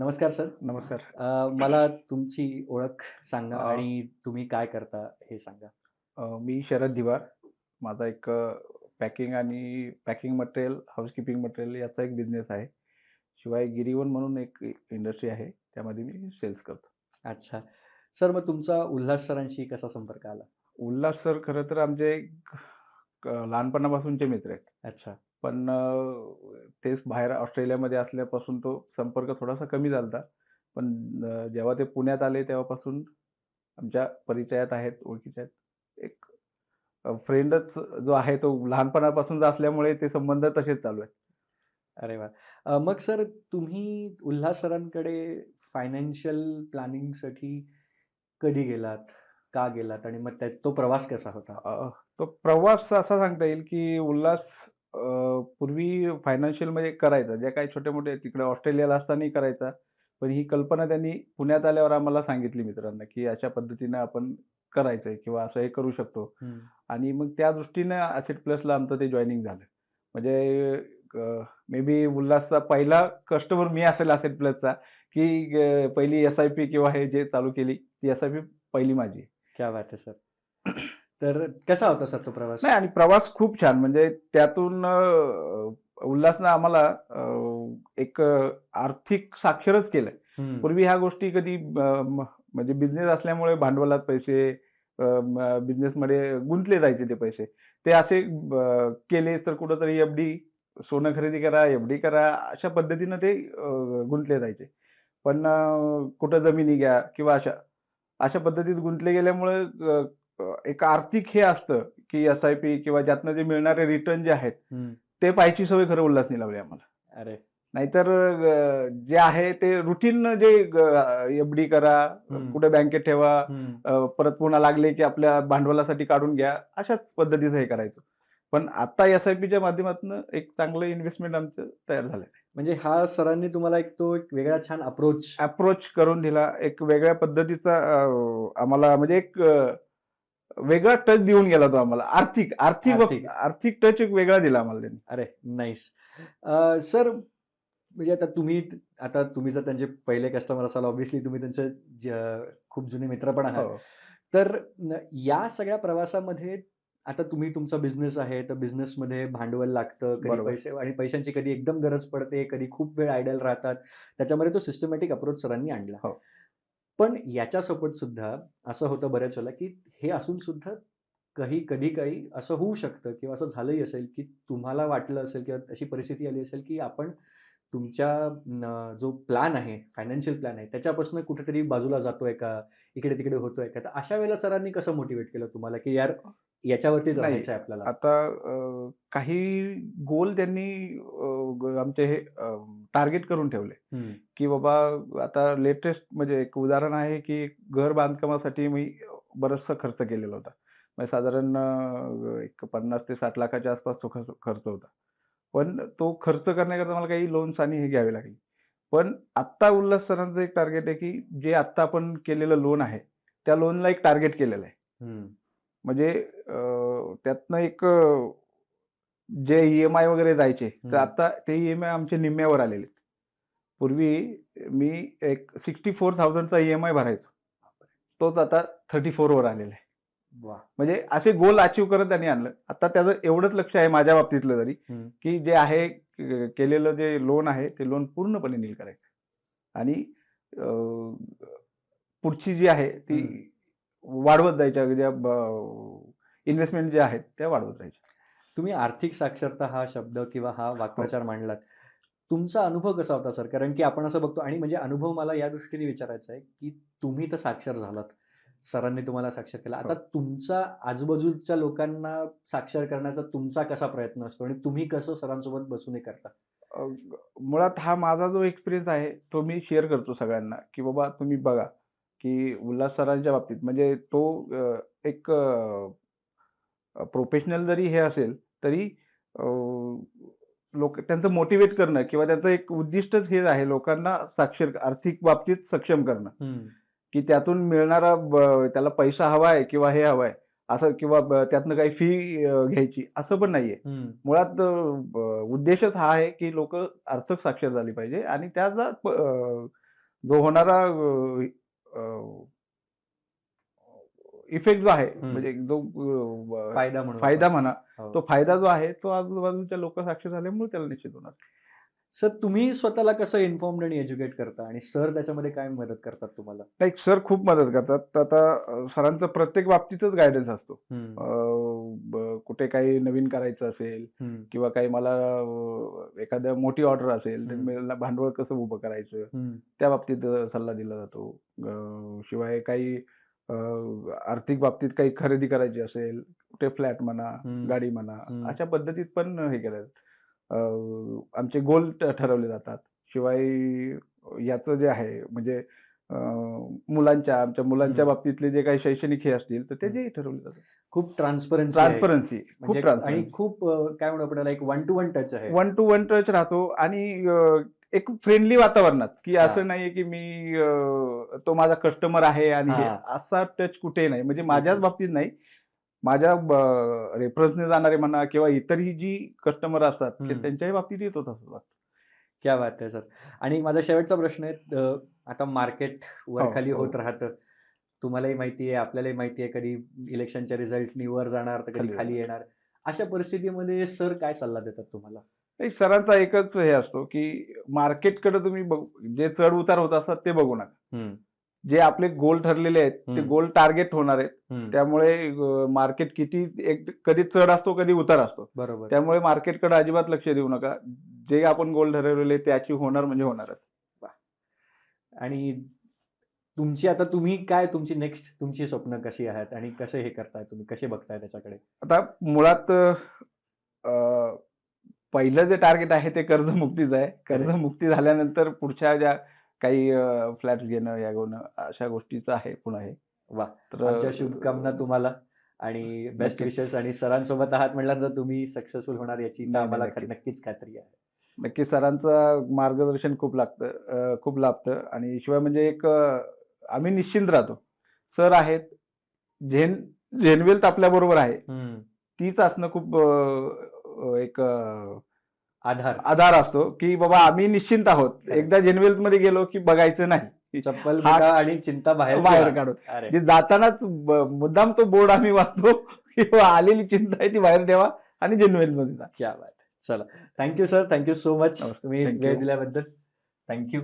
नमस्कार सर. नमस्कार. अ, मला तुमची ओळख सांगा अ, आणि तुम्ही काय करता हे सांगा. अ, मी शरद दिवार. माझा एक पॅकिंग आणि पॅकिंग मटेरियल हाऊसकीपिंग मटेरियल याचा एक बिझनेस आहे. शिवाय गिरीवन म्हणून एक इंडस्ट्री आहे. त्यामध्ये मी सेल्स करतो. अच्छा. सर मग तुमचा उल्हास सरांशी कसा संपर्क आला? उल्हास सर खरं तर आमचे एक, लहानपणापासूनचे मित्र आहेत. अच्छा. पण तेच बाहेर ऑस्ट्रेलियामध्ये असल्यापासून तो संपर्क थोडासा कमी झाला होता. पण जेव्हा ते पुण्यात आले तेव्हापासून आमच्या परिचयात आहेत, ओळखीचे आहेत. एक फ्रेंडच जो आहे तो लहानपणापासूनचा असल्यामुळे ते संबंध तसेच चालू आहेत. अरे वा मग सर तुम्ही उल्हास सरांकडे फायनान्शियल प्लॅनिंगसाठी कधी गेलात का गेलात आणि मग त्या तो प्रवास कसा होता तो प्रवास असा सांगता येईल की उल्हास अ, पूर्वी फायनान्शियलमध्ये करायचा. ज्या काही छोटे-मोठे तिकडे ऑस्ट्रेलियाला असतानाही करायचा. पण ही कल्पना त्यांनी पुण्यात आल्यावर आम्हाला सांगितली मित्रांना, की अशा पद्धतीनं आपण करायचंय किंवा असं हे करू शकतो. आणि मग त्या दृष्टीनं ॲसेट प्लसला आमचं ते जॉइनिंग झालं. म्हणजे मे बी उल्हासचा पहिला कस्टमर मी असेल ॲसेट प्लसचा, की अ, पहिली एस-आय-पी किंवा हे जे चालू केली, ती एस-आय-पी पहिली माझी आहे. क्या बात सर तर कसा होता सर तो प्रवास नाही आणि प्रवास खूप छान म्हणजे त्यातून उल्हासनं आम्हाला एक आर्थिक साक्षरच केलंय. हम्म. पूर्वी ह्या गोष्टी कधी म्हणजे बिझनेस असल्यामुळे भांडवलात पैसे बिझनेसमध्ये गुंतले जायचे ते पैसे. ते असे केले तर कुठेतरी एफ-डी सोनं खरेदी करा, एफ-डी करा अशा पद्धतीनं ते गुंतले जायचे. पण कुठं जमिनी घ्या किंवा अशा अशा पद्धतीत गुंतले गेल्यामुळे एक आर्थिक हे असतं, की एस-आय-पी किंवा ज्यातनं जे मिळणारे रिटर्न जे आहेत. ते पाहायची सवय खरं उल्हासने लावली आम्हाला. अरे नाहीतर जे आहे ते रुटीन जे एफ-डी करा. कुठे बँकेत ठेवा, परत पुन्हा लागले की आपल्या भांडवलासाठी काढून घ्या, अशाच पद्धतीचं हे करायचो. पण आता एस-आय-पीच्या माध्यमातून एक चांगलं इन्व्हेस्टमेंट आमचं तयार झालंय. म्हणजे हा सरांनी तुम्हाला एक तो एक वेगळा छान अप्रोच अप्रोच करून दिला. एक वेगळ्या पद्धतीचा आम्हाला म्हणजे एक वेगळा टच देऊन गेला तो आम्हाला. आर्थिक आर्थिक आर्थिक. टच एक वेगळा दिला आम्हाला त्यांनी. अरे नाईस सर म्हणजे आता तुम्ही आता तुम्ही जर त्यांचे पहिले कस्टमर असाल ऑब्व्हियसली तुम्ही त्यांचे खूप जुने मित्र पण आहात हो. तर या सगळ्या प्रवासामध्ये आता तुम्ही तुमचा बिझनेस आहे तर बिझनेसमध्ये भांडवल लागतं कधी. पैसे आणि पैशांची कधी एकदम गरज पडते कधी खूप वेळ आयडल राहतात त्याच्यामध्ये तो सिस्टमॅटिक अप्रोच सरांनी आणला हो. पण याच्या सोबत सुद्धा असं होतं बऱ्याच वेळेला की हे असून सुद्धा काही कधी काही असं होऊ शकतं किंवा असं झालंही असेल की तुम्हाला वाटलं असेल किंवा अशी परिस्थिती आली असेल की आपण तुमच्या जो प्लॅन आहे फायनान्शियल प्लॅन आहे त्याच्यापासून कुठेतरी बाजूला जातोय का इकडे तिकडे होतोय का तर अशा वेळेला सरांनी कसं मोटिवेट केलं तुम्हाला की यार याच्यावरतीच नाही, राहायचं आहे आपल्याला? आता काही गोल त्यांनी आमचे हे टार्गेट करून ठेवले. की बाबा आता लेटेस्ट म्हणजे एक उदाहरण आहे की घर बांधकामासाठी मी बराचसा खर्च केलेला होता. म्हणजे साधारण एक 50 ते 60 लाखाच्या आसपास तो खर्च खर्च होता. पण तो खर्च करण्याकरता मला काही लोन्स आणि हे घ्यावे लागले. पण आत्ता उल्हास सरांचं एक टार्गेट आहे की जे आत्ता आपण केलेलं लोन आहे, त्या लोनला एक टार्गेट केलेलं आहे. म्हणजे त्यातनं एक जे ई-एम-आय वगैरे जायचे, तर. आता ते ई-एम-आय आमचे निम्म्यावर आलेले. पूर्वी मी एक 64,000 चा ई-एम-आय भरायचो. तोच आता 34 वर आलेला आहे. म्हणजे असे गोल अचीव्ह करत त्यांनी आणलं. आता त्याचं एवढंच लक्ष आहे माझ्या बाबतीतलं तरी, की जे आहे केलेलं जे लोन आहे, ते लोन पूर्णपणे नील करायचं. आणि पुढची जी आहे ती वाढवत जायच्या ज्या इन्व्हेस्टमेंट ज्या आहेत त्या वाढवत राहायच्या. तुम्ही आर्थिक साक्षरता हा शब्द किंवा हा वाक्प्रचार मांडलात तुमचा अनुभव कसा होता सर? कारण की आपण असं बघतो आणि म्हणजे अनुभव मला या दृष्टीने विचारायचा आहे की तुम्ही तर साक्षर झालात. सरांनी तुम्हाला साक्षर केला. आता हो. तुमचा आजूबाजूच्या लोकांना साक्षर करण्याचा तुमचा कसा प्रयत्न असतो? आणि तुम्ही कसं सरांसोबत बसून हे करता? मुळात हा माझा जो एक्सपिरियन्स आहे, तो मी शेअर करतो सगळ्यांना, की बाबा तुम्ही बघा, की उल्हास सरांच्या बाबतीत म्हणजे तो एक प्रोफेशनल जरी हे असेल, तरी लोक त्यांचं मोटिव्हेट करणं किंवा त्याचं एक उद्दिष्टच हेच आहे लोकांना साक्षर आर्थिक बाबतीत सक्षम करणं. की त्यातून मिळणारा त्याला पैसा हवा आहे किंवा हे हवं आहे, असं किंवा त्यातनं काही फी घ्यायची असं पण नाहीये. मुळात उद्देशच हा आहे की लोकं आर्थिक साक्षर झाली पाहिजे आणि त्याचा जो होणारा इफेक्ट जो आहे. म्हणजे जो फायदा म्हणून फायदा म्हणा हो. तो फायदा जो आहे तो आजूबाजूच्या लोक साक्षी झाल्यामुळे त्याला निश्चित होणार. सर तुम्ही स्वतःला कसं इन्फॉर्म्ड आणि एज्युकेट करता? आणि सर त्याच्यामध्ये काय मदत करतात तुम्हाला? नाही सर खूप मदत करतात. तर आता सरांचं प्रत्येक बाबतीतच गायडन्स असतो. कुठे काही नवीन करायचं असेल किंवा काही मला एखाद्या मोठी ऑर्डर असेल तर भांडवल कसं उभं करायचं? त्या बाबतीत सल्ला दिला जातो. शिवाय काही आर्थिक बाबतीत काही खरेदी करायची असेल कुठे फ्लॅट म्हणा. गाडी म्हणा. अशा पद्धतीत पण हे केलं आमचे गोल ठरवले जातात. शिवाय याचं जे आहे म्हणजे मुलांच्या आमच्या मुलांच्या. बाबतीतले जे काही शैक्षणिक हे असतील तर त्याचेही ठरवले जातात. खूप ट्रान्सपरन्सी ट्रान्सपरन्सी खूप म्हणजे आणि खूप काय म्हणू आपण एक वन टू वन टच आहे. वन टू वन टच राहतो. आणि एक फ्रेंडली वातावरणात की. असं नाहीये की मी तो माझा कस्टमर आहे आणि. असा टच कुठेही नाही म्हणजे माझ्याच. बाबतीत नाही माझ्या रेफरन्सने जाणारे म्हणा किंवा इतरही जी कस्टमर असतात. त्यांच्याही बाबतीत येतो वाटतं. क्या बात आहे सर आणि माझा शेवटचा प्रश्न आहे आता मार्केट वर हो, खाली हो. होत राहतं तुम्हालाही माहिती आहे आपल्यालाही माहिती आहे कधी इलेक्शनच्या रिझल्टनी वर जाणार तर कधी खाली येणार अशा परिस्थितीमध्ये सर काय सल्ला देतात तुम्हाला सरांचा एकच हे असतो की मार्केटकडे तुम्ही बघ- जे चढ उतार होत असतात ते बघू नका. जे आपले गोल ठरलेले आहेत ते. गोल टार्गेट होणार आहेत त्यामुळे मार्केट किती एक कधी चढ असतो कधी उतार असतो. बरोबर. त्यामुळे मार्केटकडे अजिबात लक्ष देऊ नका. जे आपण गोल ठरवलेले ते अचीव होणार म्हणजे होणारच. आणि तुमची आता तुम्ही काय तुमची नेक्स्ट तुमची स्वप्न कशी आहेत आणि कसे हे करताय तुम्ही कसे बघताय त्याच्याकडे? आता मुळात पहिलं जे टार्गेट आहे ते कर्जमुक्तीच आहे. कर्जमुक्ती झाल्यानंतर पुढच्या ज्या काही फ्लॅट्स घेणं या घेणं अशा गोष्टीचं आहे पुन्हा हे. वा. तर शुभकामना तुम्हाला आणि बेस्ट. विशेस आणि सरांसोबत आहात म्हटल्यानंतर तुम्ही सक्सेसफुल होणार याची आम्हाला नक्कीच. खात्री आहे. नक्की सरांचं मार्गदर्शन खूप लागतं खूप लाभतं आणि शिवाय म्हणजे एक आम्ही निश्चिंत राहतो. सर आहेत झेन झेनवेल्थ आपल्या बरोबर आहे तीच असणं खूप एक आधार. आधार असतो की बाबा आम्ही निश्चिंत आहोत. एकदा जेनवेल्थमध्ये गेलो की बघायचं नाही. चप्पल आणि चिंता बाहेर बाहेर ठेवा. काढू अरे. जे जातानाच मुद्दाम तो बोर्ड आम्ही वाचतो की आलेली चिंता आहे ती बाहेर ठेवा आणि जेनवेल्थमध्ये जा. क्या बात आहे. चला. Thank you sir thank you so much. तुम्ही वेळ. दिल्याबद्दल. थँक्यू